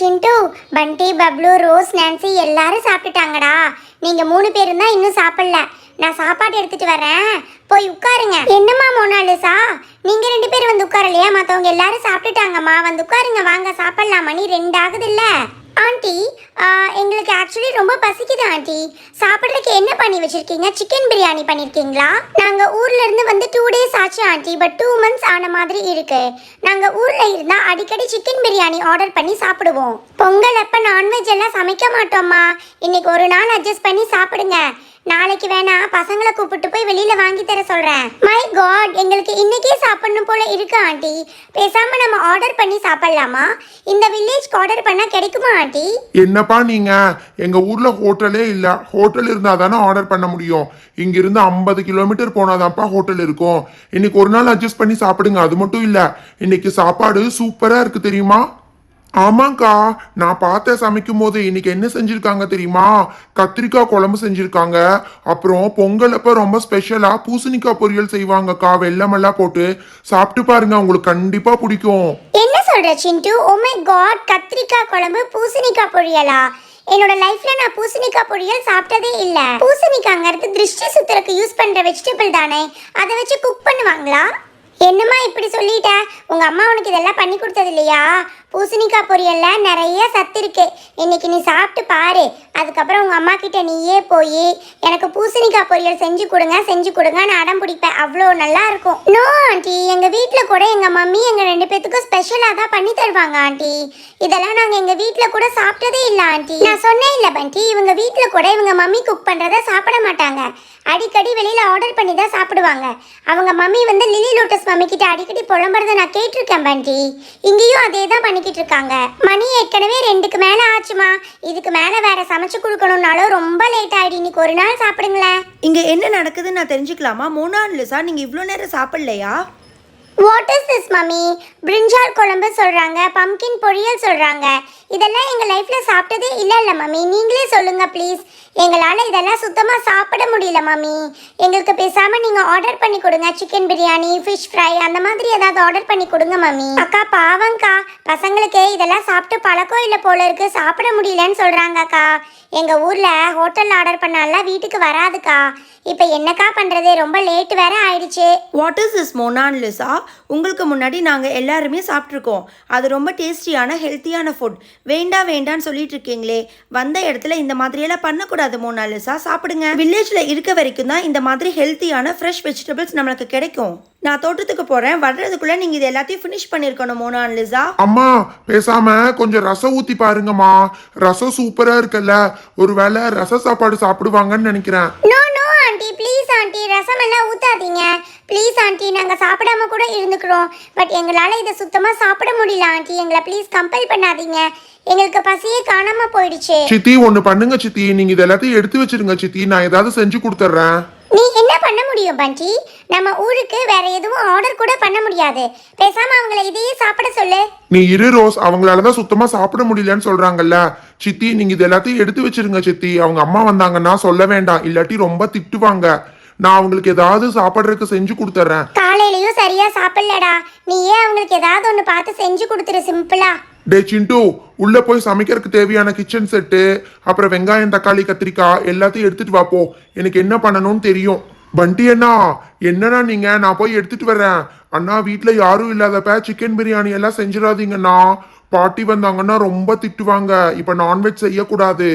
சிண்டு பண்டி Bablu Rose Nancy எல்லாரும் சாப்பிட்டுட்டாங்கடா. நீங்கள் மூணு பேரும் தான் இன்னும் சாப்பிடல. நான் சாப்பாடு எடுத்துட்டு வரேன். போய் உட்காருங்க. என்னம்மா மோனாலிசா? நீங்கள் ரெண்டு பேரும் வந்து உட்காரலையா? மற்றவங்க எல்லாரும் சாப்பிட்டுட்டாங்கம்மா. வந்து உட்காருங்க. வாங்க சாப்பிடலாம்? மணி ரெண்டு ஆகுது இல்லை ஆண்டி எங்களுக்கு ஆக்சுவலி ரொம்ப பசிக்குது ஆண்டி. சாப்பிட்றதுக்கு என்ன பண்ணி வச்சிருக்கீங்க? சிக்கன் பிரியாணி பண்ணியிருக்கீங்களா நாங்கள் ஊர்லேருந்து வந்து டூ டேஸ் ஆச்சு ஆண்டி பட் டூ மந்த்ஸ் ஆன மாதிரி இருக்கு. நாங்கள் ஊரில் இருந்தால் அடிக்கடி சிக்கன் பிரியாணி ஆர்டர் பண்ணி சாப்பிடுவோம். பொங்கல் அப்போ நான்வெஜ் எல்லாம் சமைக்க மாட்டோம்மா. இன்னைக்கு ஒரு நாள் அட்ஜஸ்ட் பண்ணி சாப்பிடுங்க. நாளைக்கு வேணா பசங்களை கூப்பிட்டு போய் வெளியில வாங்கி தர சொல்றேன். மை காட் எங்களுக்கு இன்னைக்கே சாப்பிடணும் போல இருக்கு ஆண்டி. பேசாம நம்ம ஆர்டர் பண்ணி சாப்பிடலாமா? இந்த வில்லேஜ்க்கு ஆர்டர் பண்ணா கிடைக்குமா ஆண்டி? என்னப்பா நீங்க? எங்க ஊர்ல ஹோட்டலே இல்ல. ஹோட்டல் இருந்தா தானே ஆர்டர் பண்ண முடியும். இங்க இருந்து ஐம்பது கிலோமீட்டர் போனாதான்ப்பா ஹோட்டல் இருக்கும். இன்னைக்கு ஒரு நாள் அட்ஜஸ்ட் பண்ணி சாப்பிடுங்க. அது மட்டும் இல்ல. இன்னைக்கு சாப்பாடு சூப்பரா இருக்கு தெரியுமா? ஆமாங்க்கா நான் பார்த்த சமைக்கும் போது இன்னைக்கு என்ன செஞ்சிருக்காங்க தெரியுமா? கத்திரிக்காய் குழம்பு செஞ்சிருக்காங்க. அப்புறம் பொங்கல் அப்ப ரொம்ப ஸ்பெஷலா பூசணிக்காய் பொரியல் செய்வாங்கக்கா. வெள்ளமெல்லாம் போட்டு சாப்பிட்டு பாருங்க உங்களுக்கு கண்டிப்பா பிடிக்கும். என்ன சொல்ற சிண்டு? Oh ஓ காட் கத்திரிக்காய் குழம்பு பூசணிக்காய் பொரியலா? என்னோட லைஃப்ல நான் பூசணிக்காய் பொரியல் சாப்பிட்டதே இல்ல. பூசணிக்காங்கிறது திருஷ்டி சுத்தருக்கு யூஸ் பண்ற வெஜிடபிள் தானே. அதை வச்சு குக் பண்ணுவாங்களா? என்னம்மா இப்படி சொல்லிட்ட? உங்க அம்மா உனக்கு இதெல்லாம் பண்ணி கொடுத்தது இல்லையா பூசணிக்காய் பொரியல்ல நிறைய சத்து இருக்கு. இன்னைக்கு நீ சாப்பிட்டு பாரு. அதுக்கப்புறம் உங்க அம்மா கிட்ட நீயே போய் எனக்கு பூசணிக்காய் பொரியல் செஞ்சு கொடுங்க செஞ்சு கொடுங்க நான் அடம் பிடிப்பேன். அவ்வளோ நல்லா இருக்கும். No aunty. எங்க வீட்டில் கூட எங்க மம்மி எங்க ரெண்டு பேத்துக்கும் ஸ்பெஷலாக தான் பண்ணி தருவாங்க ஆண்டி. இதெல்லாம் நாங்கள் எங்க வீட்டில் கூட சாப்பிட்டதே இல்லை ஆண்டி. நான் சொன்னேன் இல்லை பண்டி. இவங்க வீட்டில் கூட இவங்க மம்மி குக் பண்ணுறத சாப்பிட மாட்டாங்க. அடிக்கடி வெளியில ஆர்டர் பண்ணி தான் சாப்பிடுவாங்க. அவங்க மம்மி வந்து லிலி லோட்டஸ் மம்மி கிட்ட அடிக்கடி புலம்புறத நான் கேட்டிருக்கேன் பண்டி. இங்கேயும் அதே தான் பண்ணிக்கிட்டு இருக்காங்க. மணி ஏற்கனவே ரெண்டுக்கு மேல ஆச்சுமா. இதுக்கு மேல வேற சமைச்சு கொடுக்கணும்னாலும் ரொம்ப லேட் ஆயிடு. இன்னைக்கு ஒரு நாள் சாப்பிடுங்களேன். இங்க என்ன நடக்குதுன்னு நான் தெரிஞ்சுக்கலாமா? மோனான் லிசா நீங்க இவ்வளோ நேரம் சாப்பிடலையா? What is this mummy? Brinjal குழம்பு சொல்றாங்க பம்கின் பொரியல் சொல்றாங்க. இதெல்லாம் எங்கள் லைஃப்பில் சாப்பிட்டதே இல்லை இல்லை மம்மி. நீங்களே சொல்லுங்கள் ப்ளீஸ் எங்களால் இதெல்லாம் சுத்தமாக சாப்பிட முடியல மம்மி. எங்களுக்கு பேசாமல் நீங்கள் ஆர்டர் பண்ணி கொடுங்க. சிக்கன் பிரியாணி ஃபிஷ் ஃப்ரை அந்த மாதிரி ஏதாவது ஆர்டர் பண்ணி கொடுங்க மம்மி. அக்கா பாவங்க்கா பசங்களுக்கு இதெல்லாம் சாப்பிட்டு பழக்கம் இல்லை போல இருக்கு. சாப்பிட முடியலன்னு சொல்கிறாங்கக்கா அக்கா. ஊரில் ஹோட்டலில் ஆர்டர் பண்ணாலாம் வீட்டுக்கு வராதுக்கா. இப்போ என்னக்கா பண்ணுறது ரொம்ப லேட் வேற ஆயிடுச்சு. What is this Mona Lisa உங்களுக்கு முன்னாடி நாங்கள் எல்லாருமே சாப்பிட்ருக்கோம் அது ரொம்ப டேஸ்டியான ஹெல்த்தியான ஃபுட் வேண்டாம் வேண்டான்னு சொல்லிட்டு இருக்கீங்களே வந்த இடத்துல இந்த மாதிரியெல்லாம் பண்ணக்கூடாது மோனாலிசா சாப்பிடுங்க. வில்லேஜில் இருக்க வரைக்கும் தான் இந்த மாதிரி ஹெல்த்தியான ஃப்ரெஷ் வெஜிடபிள்ஸ் நம்மளுக்கு கிடைக்கும். நான் தோட்டத்துக்கு போகிறேன் வர்றதுக்குள்ளே நீங்கள் இது எல்லாத்தையும் ஃபினிஷ் பண்ணியிருக்கணும் மோனான் லிசா அம்மா பேசாம கொஞ்சம் ரசம் ஊத்தி பாருங்கம்மா. ரசம் சூப்பரா இருக்குல்ல. ஒருவேளை ரச சாப்பாடு சாப்பிடுவாங்கன்னு நினைக்கிறேன். ஆண்டி ப்ளீஸ் ஆண்டி ரசமெல்லாம் ஊற்றாதீங்க ப்ளீஸ் ஆண்டி நாங்கள் சாப்பிடாம கூட இருந்துக்கிறோம். பட் எங்களால் இதை சுத்தமாக சாப்பிட முடியல ஆண்டி. எங்களை ப்ளீஸ் கம்பல் பண்ணாதீங்க. எங்களுக்கு பசியே காணாம போயிடுச்சு. சித்தி ஒன்று பண்ணுங்க சித்தி. நீங்கள் இது எல்லாத்தையும் எடுத்து வச்சிருங்க சித்தி. நான் ஏதாவது செஞ்சு கொடுத்துட்றேன். நீ என்ன பண்ண முடியும் பண்டி நம்ம ஊருக்கு வேற எதுவும் ஆர்டர் கூட பண்ண முடியாது. பேசாம அவங்கள இதையே சாப்பிட சொல்லு. நீ இரு ரோஸ். அவங்களாலதான் சுத்தமா சாப்பிட முடியலன்னு சொல்றாங்கல்ல. சித்தி நீங்க இது எல்லாத்தையும் எடுத்து வச்சிருங்க சித்தி. அவங்க அம்மா வந்தாங்கன்னா சொல்ல வேண்டாம். இல்லாட்டி ரொம்ப திட்டுவாங்க. நான் அவங்களுக்கு ஏதாவது சாப்பிட்றதுக்கு செஞ்சு கொடுத்துட்றேன் காலையிலயும் சரியா சாப்பிடலடா. நீயே அவங்களுக்கு ஏதாவது ஒன்று பார்த்து செஞ்சு கொடுத்துரு சிம்பிளா டே சிண்டு உள்ள போய் சமைக்கிறதுக்கு தேவையான கிச்சன் செட்டு அப்புறம் வெங்காயம் தக்காளி கத்திரிக்காய் எல்லாத்தையும் எடுத்துட்டு வாப்போ எனக்கு என்ன பண்ணணும்னு தெரியும். பண்டி அண்ணா என்னண்ணா நீங்க? நான் போய் எடுத்துட்டு வர்றேன். அண்ணா வீட்டில் யாரும் இல்லாதப்ப சிக்கன் பிரியாணி எல்லாம் செஞ்சிடாதீங்கண்ணா. பாட்டி வந்தாங்கன்னா ரொம்ப திட்டுவாங்க. இப்ப நான்வெஜ் செய்யக்கூடாது.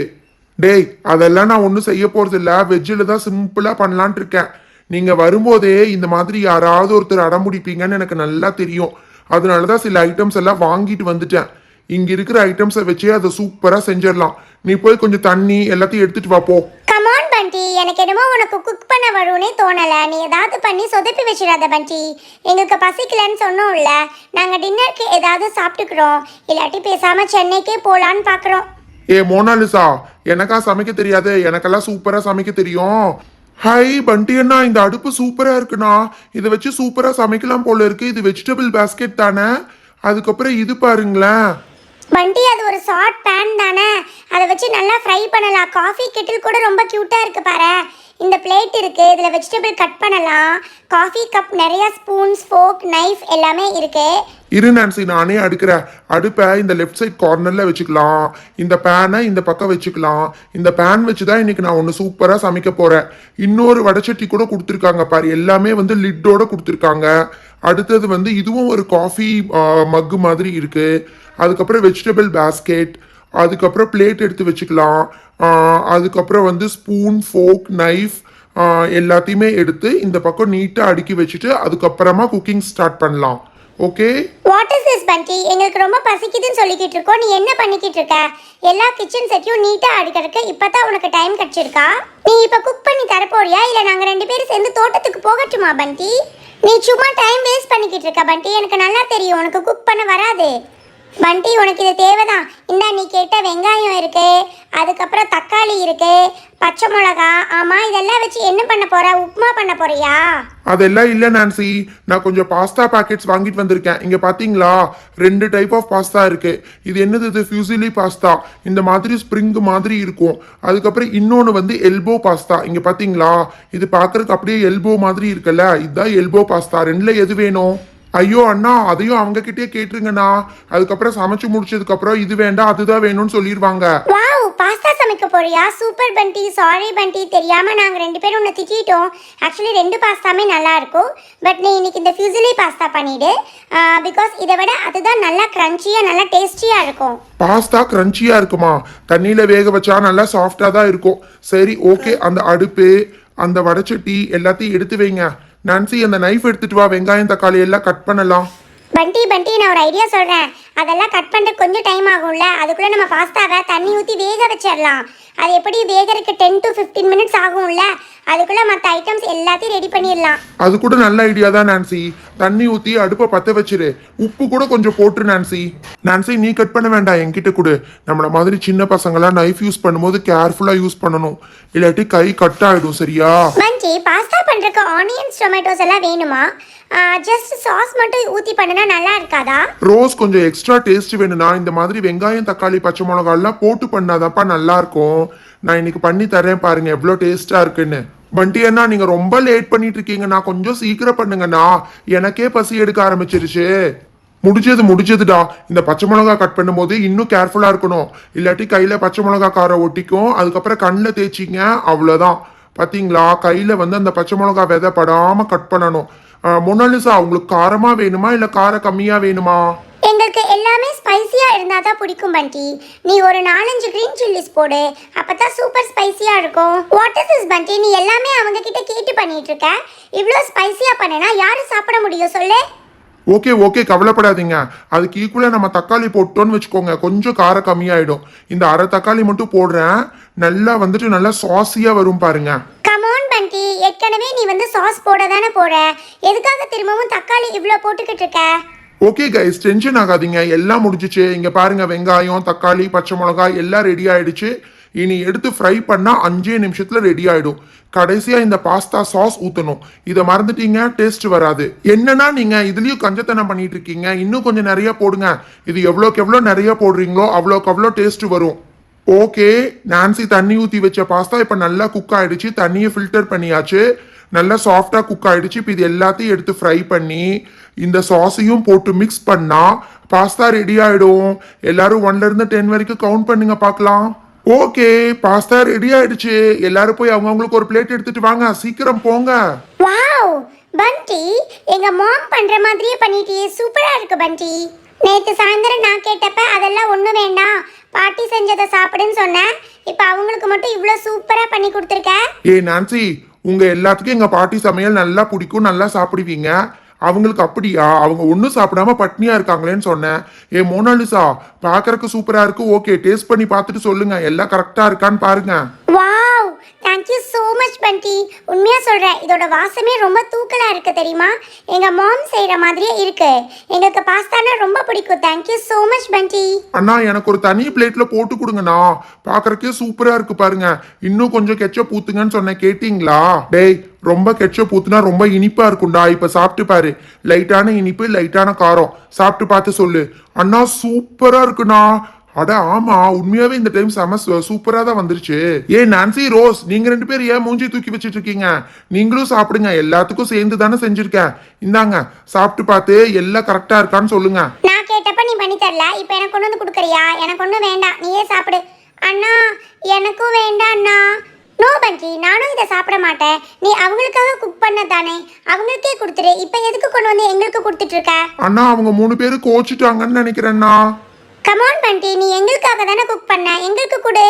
டேய் அதெல்லாம் நான் ஒன்றும் செய்ய போறது இல்ல வெஜ்ஜில் தான் சிம்பிளா பண்ணலான்ட்டு இருக்கேன். நீங்க வரும்போதே இந்த மாதிரி யாராவது ஒருத்தர் அடம் பிடிப்பீங்கன்னு எனக்கு நல்லா தெரியும். அதனால தான் சில ஐட்டம்ஸ் எல்லாம் வாங்கிட்டு வந்துட்டேன். இங்க இருக்கிற ஐட்டம்ஸை வச்சே அதை சூப்பரா செஞ்சிடலாம். நீ போய் கொஞ்சம் தண்ணி எல்லாத்தையும் எடுத்துட்டு வா போ. கமான் பண்டி எனக்கு என்னமோ உனக்கு குக் பண்ண வரும்னே தோணல. நீ ஏதாவது பண்ணி சொதப்பி வச்சிடாத பண்டி எங்களுக்கு பசிக்கலன்னு சொன்னோம்ல நாங்க டின்னருக்கு ஏதாவது சாப்பிட்டுக்கிறோம். இல்லாட்டி பேசாம சென்னைக்கே போலான்னு பாக்குறோம். ஏ மோனாலிசா எனக்கா சமைக்க தெரியாது. எனக்கெல்லாம் சூப்பரா சமைக்க தெரியும். ஹை பண்டி அண்ணா இந்த அடுப்பு சூப்பரா இருக்குண்ணா. இதை வச்சு சூப்பரா சமைக்கலாம் போல இருக்கு. இது வெஜிடபிள் பாஸ்கெட் தானே. அதுக்கப்புறம் இது பாருங்களேன். பண்டி அது ஒரு ஷார்ட் பேன் தானே. அதை வச்சு நல்லா ஃப்ரை பண்ணலாம். காஃபி கெட்டில் கூட ரொம்ப க்யூட்டாக இருக்குது பாரு. இந்த பிளேட் இருக்குது இதில் வெஜிடபிள் கட் பண்ணலாம். காஃபி கப் நிறைய ஸ்பூன்ஸ் ஃபோக் நைஃப் எல்லாமே இருக்குது இரு நான்சி நானே அடுக்கிறேன். அடுப்பை இந்த லெஃப்ட் சைட் கார்னரில் வச்சுக்கலாம். இந்த பேனை இந்த பக்கம் வச்சுக்கலாம். இந்த பேன் வச்சு தான் இன்றைக்கி நான் ஒன்று சூப்பராக சமைக்க போகிறேன் இன்னொரு வடச்சட்டி கூட கொடுத்துருக்காங்க பாரு. எல்லாமே வந்து லிட்டோட கொடுத்துருக்காங்க. அடுத்தது வந்து இதுவும் ஒரு காஃபி மக்கு மாதிரி இருக்குது அதுக்கப்புறம் வெஜிடபிள் பேஸ்கெட் அதுக்கப்புறம் பிளேட் எடுத்து வச்சுக்கலாம். அதுக்கப்புறம் வந்து ஸ்பூன் ஃபோக் நைஃப் எல்லாத்தையுமே எடுத்து இந்த பக்கம் நீட்டாக அடுக்கி வச்சுட்டு அதுக்கப்புறமா குக்கிங் ஸ்டார்ட் பண்ணலாம். Okay what is this Bandi எங்களுக்கு ரொம்ப பசிக்குதுன்னு சொல்லிக்கிட்டு இருக்கோம். நீ என்ன பண்ணிக்கிட்டு இருக்க? எல்லா கிச்சன் செட்டையும் நீட்டா அடுக்கிறதுக்கு இப்பதான் உனக்கு டைம் கிடைச்சிருக்கா? நீ இப்ப குக் பண்ணி தரப்போறியா? இல்ல நாங்க ரெண்டு பேரும் சேர்ந்து தோட்டத்துக்கு போகட்டுமா பண்டி நீ சும்மா டைம் வேஸ்ட் பண்ணிக்கிட்டு இருக்க பண்டி எனக்கு நல்லா தெரியும். உனக்கு குக் பண்ண வராது. பண்டி உனக்கு இது தேவைதான். இந்தா நீ கேட்ட வெங்காயம் இருக்கு அதுக்கப்புறம் தக்காளி இருக்கு பச்சை மிளகா ஆமா இதெல்லாம் வச்சு என்ன பண்ண போற? உப்புமா பண்ண போறியா? அதெல்லாம் இல்ல நான்சி. நான் கொஞ்சம் பாஸ்தா பாக்கெட்ஸ் வாங்கிட்டு வந்திருக்கேன். இங்கே பாத்தீங்களா? ரெண்டு டைப் ஆஃப் பாஸ்தா இருக்கு. இது என்னது இது? ஃபியூசிலி பாஸ்தா இந்த மாதிரி ஸ்ப்ரிங் மாதிரி இருக்கும். அதுக்கப்புறம் இன்னொன்று வந்து எல்போ பாஸ்தா இங்கே பார்த்தீங்களா இது பாக்குறதுக்கு அப்படியே எல்போ மாதிரி இருக்குல்ல? இதுதான் எல்போ பாஸ்தா ரெண்டுல எது வேணும்? ஐயோ அண்ணா அதையும் அவங்க கிட்டே கேட்டுருங்கண்ணா. அதுக்கப்புறம் சமைச்சு முடிச்சதுக்கு அப்புறம் இது வேண்டாம் அதுதான் வேணும்னு சொல்லிடுவாங்க வாவ் பாஸ்தா சமைக்க போறியா? சூப்பர் பண்டி சாரி பண்டி தெரியாம நாங்க ரெண்டு பேரும் உன்னை திட்டிட்டோம். ஆக்சுவலி ரெண்டு பாஸ்தாமே நல்லா இருக்கும். பட் நீ இன்னைக்கு இந்த ஃபியூசிலி பாஸ்தா பண்ணிடு. பிகாஸ் இதை விட அதுதான் நல்லா கிரன்ச்சியா நல்லா டேஸ்டியா இருக்கும். பாஸ்தா கிரன்ச்சியா இருக்குமா? தண்ணியில வேக வச்சா நல்லா சாஃப்டா தான் இருக்கும். சரி ஓகே அந்த அடுப்பு அந்த வடச்சட்டி எல்லாத்தையும் எடுத்து வைங்க. நான்சி அந்த நைஃப் எடுத்துட்டு வா வெங்காயம் தக்காளி எல்லாம் கட் பண்ணலாம். பண்டி பண்டி நான் ஒரு ஐடியா சொல்றேன். அதெல்லாம் கட் பண்ணுறதுக்கு கொஞ்சம் டைம் ஆகும்ல. அதுக்குள்ள நம்ம பாஸ்தாவை தண்ணி ஊற்றி வேக வச்சிடலாம் அது எப்படி வேகறதுக்கு டென் டு ஃபிஃப்டீன் மினிட்ஸ் ஆகும்ல. அதுக்குள்ள மற்ற ஐட்டம்ஸ் எல்லாத்தையும் ரெடி பண்ணிடலாம் அது கூட நல்ல ஐடியா தான் நான்சி தண்ணி ஊத்தி அடுப்பை பத்த வச்சிரு. உப்பு கூட கொஞ்சம் போட்டுரு நான்சி நான்சி நீ கட் பண்ண வேண்டாம். என்கிட்ட கொடு. நம்மள மாதிரி சின்ன பசங்களாம் நைஃப் யூஸ் பண்ணும்போது கேர்ஃபுல்லா யூஸ் பண்ணணும். இல்லாட்டி கை கட் ஆயிடும் சரியா? மஞ்சி பாஸ்தா பண்ணுறதுக்கு ஆனியன்ஸ் டொமேட்டோஸ் எல்லாம் வேணுமா? ஜஸ்ட் சாஸ் மட்டும் ஊற்றி பண்ணுனா நல்லா இருக்காதா? ரோஸ் கொஞ்சம் எக்ஸ்ட்ரா டேஸ்ட் வேணும்னா இந்த மாதிரி வெங்காயம் தக்காளி பச்சை மிளகாலாம் போட்டு பண்ணாதாப்பா நல்லா இருக்கும் நான் இன்னைக்கு பண்ணி தரேன் பாருங்க எவ்வளோ டேஸ்டா இருக்குன்னு. பண்டி அண்ணா நீங்க ரொம்ப லேட் பண்ணிட்டு இருக்கீங்கண்ணா கொஞ்சம் சீக்கிரம் பண்ணுங்கண்ணா. எனக்கே பசி எடுக்க ஆரம்பிச்சிருச்சு. முடிஞ்சது முடிஞ்சதுடா. இந்த பச்சை மிளகா கட் பண்ணும்போது இன்னும் கேர்ஃபுல்லாக இருக்கணும். இல்லாட்டி கையில் பச்சை மிளகா காரை ஒட்டிக்கும். அதுக்கப்புறம் கண்ணில் தேய்ச்சிங்க அவ்வளோதான். பார்த்தீங்களா கையில் வந்து அந்த பச்சை மிளகா விதை படாமல் கட் பண்ணணும். அஹ், மொனாலிசா உங்களுக்கு காரமாக வேணுமா? இல்லை காரம் கம்மியாக வேணுமா? எங்களுக்கு ஸ்பைசியாக இருந்தால் தான் பிடிக்கும் பண்டி. நீ ஒரு நாலஞ்சு க்ரீன் சில்லிஸ் போடு அப்போ தான் சூப்பர் ஸ்பைசியாக இருக்கும். What is is Bandi? நீ எல்லாமே அவங்க கிட்ட கேட்டு பண்ணிட்டு இருக்க இவ்வளோ ஸ்பைசியாக பண்ணினா யாரு சாப்பிட முடியும் சொல்லு. ஓகே ஓகே கவலைப்படாதீங்க. அதுக்கு ஈக்குவலாக நம்ம தக்காளி போட்டோன்னு வச்சுக்கோங்க. கொஞ்சம் காரம் கம்மியாயிடும். இந்த அரை தக்காளி மட்டும் போடுறேன். நல்லா வந்துட்டு நல்லா சாஸியா வரும் பாருங்க. Come on Bandi. ஏற்கனவே நீ வந்து சாஸ் போட தானே போற. எதுக்காக திரும்பவும் தக்காளி இவ்வளோ போட்டுக்கிட்டு இருக்க? ஓகே கைஸ் டென்ஷன் ஆகாதீங்க. எல்லாம் முடிஞ்சிச்சு. இங்கே பாருங்க வெங்காயம் தக்காளி பச்சை மிளகாய் எல்லாம் ரெடி ஆயிடுச்சு. இனி எடுத்து ஃப்ரை பண்ணால் அஞ்சே நிமிஷத்தில் ரெடி ஆகிடும் கடைசியாக இந்த பாஸ்தா சாஸ் ஊற்றணும் இதை மறந்துட்டீங்க டேஸ்ட் வராது. என்னன்னா நீங்கள் இதுலேயும் கஞ்சத்தனம் பண்ணிட்டு இருக்கீங்க. இன்னும் கொஞ்சம் நிறைய போடுங்க. இது எவ்வளோக்கு எவ்வளோ நிறைய போடுறீங்களோ அவ்வளோக்கு அவ்வளோ டேஸ்ட் வரும். ஓகே நான்சி தண்ணி ஊற்றி வச்ச பாஸ்தா இப்போ நல்லா குக் ஆகிடுச்சு தண்ணியை ஃபில்டர் பண்ணியாச்சு. நல்லா சாஃப்டாக குக் ஆயிடுச்சு. இப்போ இது எல்லாத்தையும் எடுத்து ஃப்ரை பண்ணி இந்த சாஸையும் போட்டு மிக்ஸ் பண்ணா பாஸ்தா ரெடி ஆயிடும். எல்லாரும் ஒன்ல இருந்து டென் வரைக்கும் கவுண்ட் பண்ணுங்க பார்க்கலாம். ஓகே பாஸ்தா ரெடி ஆயிடுச்சு. எல்லாரும் போய் அவங்கவுங்களுக்கு ஒரு பிளேட் எடுத்துட்டு வாங்க. சீக்கிரம் போங்க. வாவ் பண்டி எங்க மாம் பண்ற மாதிரியே பண்ணிட்டியே. சூப்பரா இருக்கு பண்டி நேத்து சாயந்தரம் நான் கேட்டப்ப அதெல்லாம் ஒண்ணும் வேண்டாம். பாட்டி செஞ்சதை சாப்பிடுன்னு சொன்னேன். இப்போ அவங்களுக்கு மட்டும் இவ்வளோ சூப்பரா பண்ணி கொடுத்துருக்க? ஏய் நான்சி உங்க எல்லாத்துக்கும் எங்க பாட்டி சமையல் நல்லா பிடிக்கும் நல்லா சாப்பிடுவீங்க. அவங்களுக்கு அப்படியா? அவங்க ஒன்றும் சாப்பிடாம பட்னியா இருக்காங்களேன்னு சொன்னேன். ஏ மோனாலிசா பார்க்கறதுக்கு சூப்பரா இருக்கு. ஓகே டேஸ்ட் பண்ணி பார்த்துட்டு சொல்லுங்க. எல்லாம் கரெக்டா இருக்கான்னு பாருங்க. வாவ் தேங்க்யூ பண்டி உண்மையாக சொல்கிறேன் இதோட வாசமே ரொம்ப தூக்கலாக இருக்குது தெரியுமா? எங்கள் மாம் செய்கிற மாதிரியே இருக்கு. எங்களுக்கு பாஸ்தானா ரொம்ப பிடிக்கும். Thank you so much Bandi அண்ணா எனக்கு ஒரு தனி பிளேட்ல போட்டு கொடுங்கண்ணா. பார்க்கறக்கே சூப்பரா இருக்கு பாருங்க. இன்னும் கொஞ்சம் கெச்சப் ஊத்துங்கன்னு சொன்னேன் கேட்டிங்களா? டேய் ரொம்ப கெச்சப் ஊத்துனா ரொம்ப இனிப்பா இருக்கும்டா. இப்ப சாப்பிட்டு பாரு. லைட்டான இனிப்பு லைட்டான காரம். சாப்பிட்டு பார்த்து சொல்லு. அண்ணா சூப்பரா இருக்குண்ணா. அட ஆமா உண்மையாவே இந்த டைம் செம சூப்பரா தான் வந்துருச்சு. ஏ நான்சி ரோஸ் நீங்க ரெண்டு பேரும் ஏன் மூஞ்சி தூக்கி வச்சிட்டு இருக்கீங்க? நீங்களும் சாப்பிடுங்க எல்லாத்துக்கும் சேர்ந்து தானே செஞ்சிருக்கேன் இந்தாங்க சாப்பிட்டு பார்த்து எல்லாம் கரெக்டா இருக்கான்னு சொல்லுங்க. நான் கேட்டப்ப நீ பண்ணி தரல இப்போ எனக்கு கொண்டு வந்து கொடுக்குறியா? எனக்கு ஒன்றும் வேண்டாம் நீயே சாப்பிடு. அண்ணா எனக்கும் வேண்டாம் அண்ணா. நோ பங்கி நானும் இதை சாப்பிட மாட்டேன். நீ அவங்களுக்காக குக் பண்ண தானே. அவங்களுக்கே கொடுத்துரு இப்போ எதுக்கு கொண்டு வந்து எங்களுக்கு கொடுத்துட்டு இருக்க? அண்ணா அவங்க மூணு பேரும் கோச்சிட்டாங்கன்னு நினைக்கிறேன்னா கமான் பண்டி நீ எங்களுக்காக தானே குக் பண்ண? எங்களுக்கு கொடு.